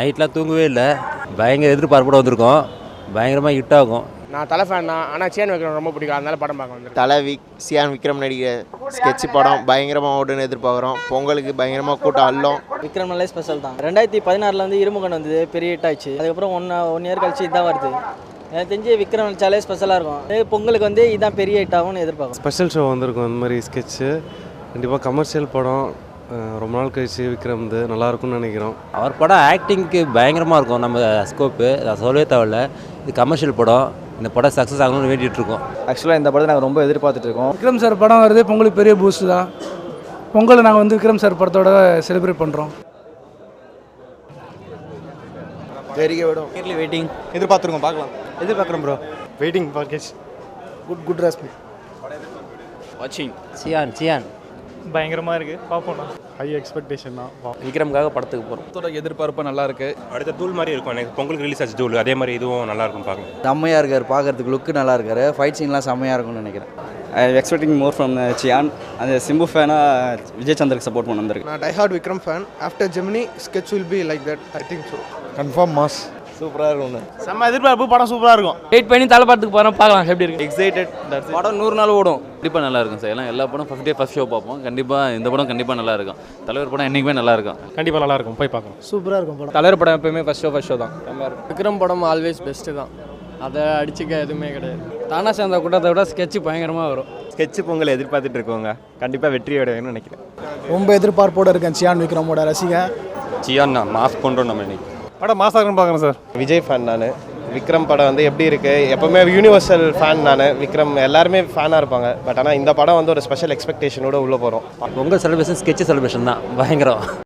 நைட்லாம் தூங்கவே இல்லை. பயங்கர எதிர்பார்ப்போட வந்திருக்கோம். பயங்கரமாக ஹிட் ஆகும். நான் தலை ஃபேன் தான். ஆனால் சேன் வைக்கிறோம் ரொம்ப பிடிக்கும். அதனால படம் பார்க்க வந்திருக்கேன். தலை விக் சியான் விக்ரம் நடிக்கிற ஸ்கெட்ச் படம் பயங்கரமாக ஓடுன்னு எதிர்பார்க்குறோம். பொங்கலுக்கு பயங்கரமாக கூட்டம் அள்ளும். விக்ரம் நல்ல ஸ்பெஷல் தான். ரெண்டாயிரத்தி பதினாறில் வந்து இருமுகன் வந்தது பெரிய ஹிட் ஆச்சு அதுக்கப்புறம் ஒன் ஒன் இயர் கழிச்சு இதான் வருது. எனக்கு தெரிஞ்சு விக்ரம் நடிச்சாலே ஸ்பெஷலாக இருக்கும். அதே பொங்கலுக்கு வந்து இதான் பெரிய ஹிட் ஆகும்னு எதிர்பார்க்கும் ஸ்பெஷல் ஷோ வந்திருக்கும் அந்த மாதிரி ஸ்கெட்சு கண்டிப்பாக கமர்ஷியல் படம். ரொம்ப நாள் கழிச்சு விக்ரம்து நல்லா இருக்கும்னு நினைக்கிறோம். அவர் படம் ஆக்டிங்க்கு பயங்கரமாக இருக்கும். நம்ம ஸ்கோப்பு அதை சொல்லவே தேவையில்ல. இது கமர்ஷியல் படம். இந்த படம் சக்ஸஸ் ஆகணும்னு வேண்டிகிட்டு இருக்கோம். ஆக்சுவலாக இந்த படத்தை நாங்கள் ரொம்ப எதிர்பார்த்துட்டு இருக்கோம். விக்ரம் சார் படம் வருது பொங்கலுக்கு பெரிய பூஸ்ட் தான். பொங்கலை நாங்கள் வந்து விக்ரம் சார் படத்தோட செலிப்ரேட் பண்ணுறோம் தெரிக்க விடும். வெயிட்டிங் எதிர்பார்த்துருக்கோம் பார்க்கலாம். எதிர்பார்க்குறோம் bro waiting package good good respect வாட்சிங் சியான் சியான் பயங்கரமாக இருக்குது பார்ப்போம் ஹை எக்ஸ்பெக்டேஷன் தான். விக்ரம்காக படத்துக்கு போகிறோம் படத்தோட எதிர்பார்ப்பு நல்லா இருக்கு. அடுத்த தூள் மாதிரி இருக்கும். எனக்கு பொங்கலுக்கு ரிலீஸ் ஆச்சு தூள். அதே மாதிரி இதுவும் நல்லா இருக்கும் பார்க்க செம்மையாக இருக்கார். பார்க்கறதுக்கு லுக்கு நல்லா இருக்காரு. ஃபைட் சீன்லாம் செம்மையாக இருக்கும்னு நினைக்கிறேன். I expecting more from Chiyaan அந்த சிம்பு ஃபேனாக விஜய் சந்தருக்கு சப்போர்ட் பண்ண வந்திருக்கு. நான் diehard Vikram fan after Gemini Sketch will be like that I think so confirm mass சூப்பராக இருக்கும் செம்ம எதிர்பார்ப்பு படம் சூப்பராக இருக்கும். வெயிட் பண்ணி தலை படத்துக்கு போகிறோம் பார்க்கலாம் எப்படி இருக்கு. எக்ஸைட்டட் படம் நூறு நாள் ஓடும். கண்டிப்பாக நல்லா இருக்கும் சார். எல்லாம் எல்லா படம் ஃபஸ்ட் டே ஃபஸ்ட் ஷோ பார்ப்போம். கண்டிப்பாக இந்த படம் கண்டிப்பாக நல்லா இருக்கும். தலைவர் படம் என்றைக்குமே நல்லா இருக்கும். கண்டிப்பாக நல்லா இருக்கும். போய் பார்க்கலாம். சூப்பராக இருக்கும் படம். தலைவர் படம் எப்பயுமே ஃபர்ஸ்ட் ஷோ ஃபர்ஸ்ட் ஷோ தான். விக்ரம் படம் ஆல்வேஸ் பெஸ்ட்டு தான். அதை அடிச்சுக்க எதுவுமே கிடையாது. தானா சேர்ந்த கூட்டத்தை விட ஸ்கெட்ச் பயங்கரமாக வரும். ஸ்கெட்ச் பொங்கல் எதிர்பார்த்துட்டு இருக்கோங்க. கண்டிப்பாக வெற்றி அடையணும்னு நினைக்கிறேன். ரொம்ப எதிர்பார்ப்போடு இருக்கேன் சியான் விக்ரமோட ரசிகன். சியான் மாஸ் பண்ணுறோம் நம்ம இன்னைக்கு. படம் மாசாக இருக்குன்னு பார்க்குறேன் சார். விஜய் ஃபேன் நான். விக்ரம் படம் வந்து எப்படி இருக்குது எப்போவுமே யூனிவர்சல் ஃபேன் நான். விக்ரம் எல்லாருமே ஃபேனாக இருப்பாங்க. பட் ஆனால் இந்த படம் வந்து ஒரு ஸ்பெஷல் எக்ஸ்பெக்டேஷனோட உள்ளே போகிறோம் பொங்கல் செலிப்ரேஷன் ஸ்கெட்ச் செலிப்ரேஷன் தான். பயங்கரம்.